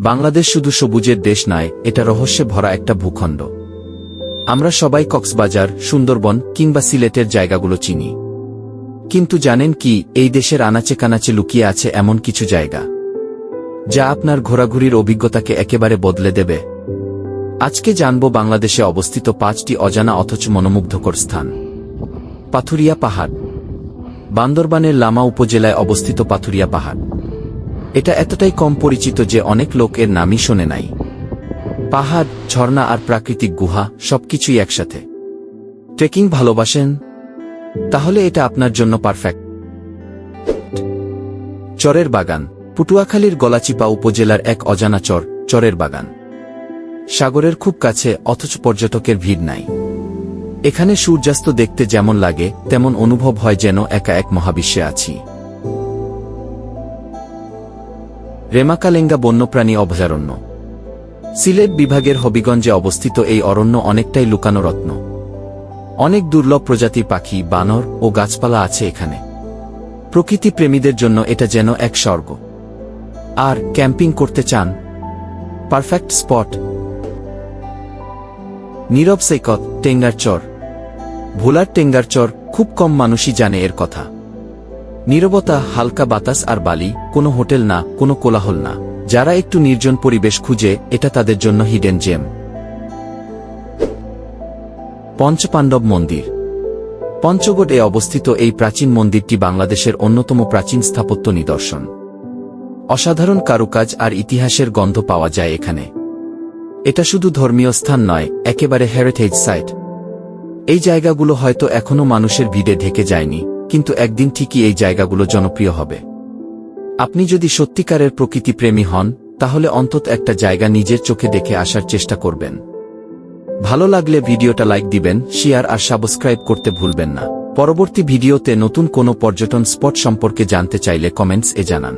বাংলাদেশ শুধু সবুজের দেশ নয়, এটা রহস্যে ভরা একটা ভূখণ্ড। আমরা সবাই কক্সবাজার, সুন্দরবন কিংবা সিলেটের জায়গাগুলো চিনি। কিন্তু জানেন কি, এই দেশের আনাচে কানাচে লুকিয়ে আছে এমন কিছু জায়গা। যা আপনার ঘোরাঘুরির অভিজ্ঞতাকে একেবারে বদলে দেবে। আজকে জানব বাংলাদেশে অবস্থিত পাঁচটি অজানা অথচ মনোমুগ্ধকর স্থান। পাথুরিয়া পাহাড়। বান্দরবানের লামা উপজেলায় অবস্থিত পাথুরিয়া পাহাড়। এটা এতটাই কম পরিচিত যে অনেক লোক এর নামই শোনে নাই। পাহাড়, ঝর্ণা আর প্রাকৃতিক গুহা সবকিছুই একসাথে। ট্রেকিং ভালোবাসেন? তাহলে এটা আপনার জন্য পারফেক্ট। চরের বাগান, পুটুয়াখালীর গলাচিপা উপজেলার এক অজানা চর, চরের বাগান। সাগরের খুব কাছে, অথচ পর্যটকের ভিড় নাই। এখানে সূর্যাস্ত দেখতে যেমন লাগে, তেমন অনুভব হয় যেন একা এক মহাবিশ্বে আছি। রেমাকালেঙ্গা বন্যপ্রাণী অভয়ারণ্য। সিলেট বিভাগের হবিগঞ্জে অবস্থিত এই অরণ্য অনেকটাই লুকানো রত্ন। অনেক দুর্লভ প্রজাতির পাখি, বানর ও গাছপালা আছে এখানে। প্রকৃতি প্রেমীদের জন্য এটা যেন এক স্বর্গ। আর ক্যাম্পিং করতে চান? Perfect spot. নীরব সৈকত টেঙ্গার চর ভোলার টেঙ্গার চর খুব কম মানুষই জানে এর কথা। নীরবতা, হালকা বাতাস আর বালি, কোনো হোটেল না, কোনো কোলাহল না। যারা একটু নির্জন পরিবেশ খুঁজে, এটা তাদের জন্য হিডেন জেম পঞ্চপাণ্ডব মন্দির। পঞ্চগড়ে অবস্থিত এই প্রাচীন মন্দিরটি বাংলাদেশের অন্যতম প্রাচীন স্থাপত্য নিদর্শন। অসাধারণ কারুকাজ আর ইতিহাসের গন্ধ পাওয়া যায় এখানে। এটা শুধু ধর্মীয় স্থান নয়, একেবারে হেরিটেজ সাইট এই জায়গাগুলো হয়তো এখনও মানুষের ভিড়ে ঢেকে যায়নি। কিন্তু একদিন ঠিকই এই জায়গাগুলো জনপ্রিয় হবে। আপনি যদি সত্যিকারের প্রকৃতি প্রেমী হন, তাহলে অন্তত একটা জায়গা নিজের চোখে দেখে আসার চেষ্টা করবেন। ভালো লাগলে ভিডিওটা লাইক দিবেন, শেয়ার আর সাবস্ক্রাইব করতে ভুলবেন না। পরবর্তী ভিডিওতে নতুন কোনো পর্যটন স্পট সম্পর্কে জানতে চাইলে কমেন্টস এ জানান।